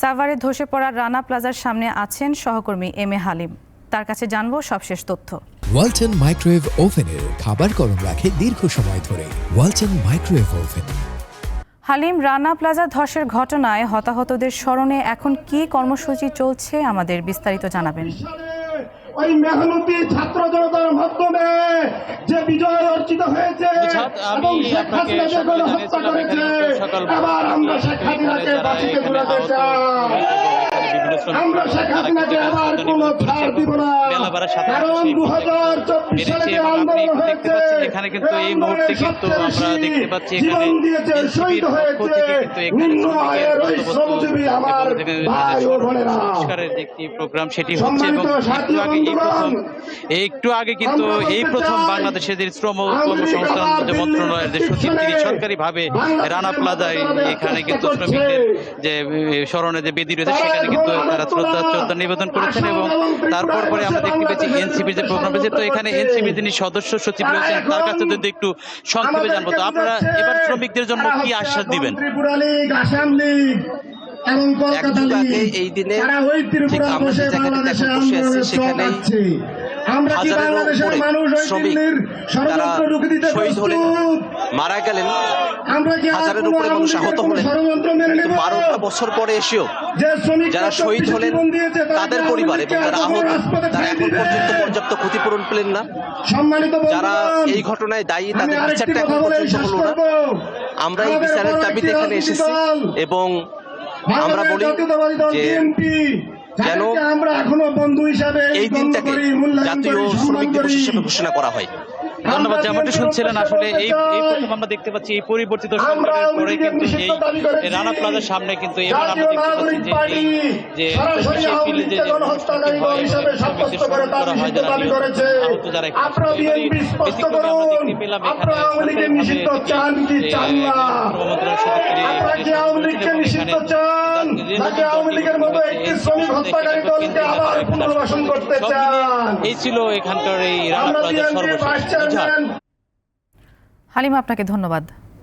সাভারে ধসে পড়া রানা প্লাজার সামনে আছেন সহকর্মী এম এ হালিম। তার কাছে জানব সবশেষ তথ্য। ওয়ালটন মাইক্রোওয়েভ ওভেনের খাবার গরম রাখে দীর্ঘ সময় ধরে। Walton microwave oven. Halim Rana plaza ধসের ঘটনায় হতাহতদের স্মরণে এখন কি কর্মসূচি চলছে আমাদের বিস্তারিত জানাবেন। ওই মেহনতি ছাত্র জনতার মাধ্যমে যে বিজয় অর্জিত হয়েছে আমি আপনাকে সকালে জানিয়েছিলাম এখানে সকাল আমরা শেখ হাসিনাকে এখানে ঘুরাতে চাই। আমরা শেখ হাসিনাকে আবার কোনো ছাড় দিব না। কারণ দু হাজার চব্বিশ সালে যে আন্দোলন হয়েছে এখানে কিন্তু এই মুহূর্তে কিন্তু আমরা দেখতে পাচ্ছি এখানে শহীদ হয়েছে নিম্ন আয়ের ওই শ্রমজীবী আমার ভাই ও বোনেরা। সংস্কারের যে প্রোগ্রাম সেটি হচ্ছে এবং একটু আগে এই প্রথম একটু আগে কিন্তু এই প্রথম চাই, বাংলাদেশের যে শ্রম কর্মসংস্থান যে মন্ত্রণালয়ের যে সচিব তিনি সরকারিভাবে রানা প্লাজায় এখানে কিন্তু শ্রমিকদের যে স্মরণে যে বেদি রয়েছে সেখানে কিন্তু তারা শ্রদ্ধা শ্রদ্ধা নিবেদন করেছেন এবং তারপর পরে আমরা দেখতে পেয়েছি এনসিপির যে প্রোগ্রাম রয়েছে। তো এখানে। এনসিপির যিনি সদস্য সচিব রয়েছেন তার কাছে যদি একটু সংক্ষেপে জানব। তো আপনারা এবার শ্রমিকদের জন্য কি আশ্বাস দিবেন? এই দিনে তারা ওই ত্রিপুরা আমরা বসে যে জায়গাটাতে এখন বসে আছি সেখানেই বাংলাদেশের উপরে শ্রমিক তারা শহীদ হলেন মারা গেলেন হাজারের উপরে মানুষ আহত হলেন। বারোটা বছর পরে এসেও যারা শহীদ হলেন তাদের পরিবার এবং যারা আহত তারা এখন পর্যন্ত পর্যাপ্ত ক্ষতিপূরণ পেলেন না। যারা এই ঘটনায় দায়ী তাদের বিচারটা এখন পর্যন্ত হলো না। আমরা এই বিচারের দাবিতে এখানে এসেছি এবং আমরা বলি যে যেন আমরা এখনও বন্ধু হিসাবে এই দিনটাকে জাতীয় শ্রমিক দিবস হিসেবে ঘোষণা করা হয়। ধন্যবাদ যেমনটি শুনছিলেন আসলে এই এই প্রথম আমরা দেখতে পাচ্ছি এই পরিবর্তিত সরকারের পরে কিন্তু এই রানা প্লাজার সামনে কিন্তু এবার আমরা দেখতে পাচ্ছি যে এই যে সেই ফিল্ডে যে করে নিষিদ্ধ দাবি করেছে। আপনারা BNP স্পষ্ট করুন। আপনারা আওয়ামী লীগের নিষিদ্ধ চান কি চান না? আপনারা কি আওয়ামী লীগকে নিষিদ্ধ চান? নাকি আওয়ামী লীগের মতো একটি শ্রমিক হত্যাকারী দলকে আবার পুনর্বাসন করতে চান? এই ছিল এখানকার এই রানা প্লাজার সর্বশেষ বুঝা হালিম আপনাকে ধন্যবাদ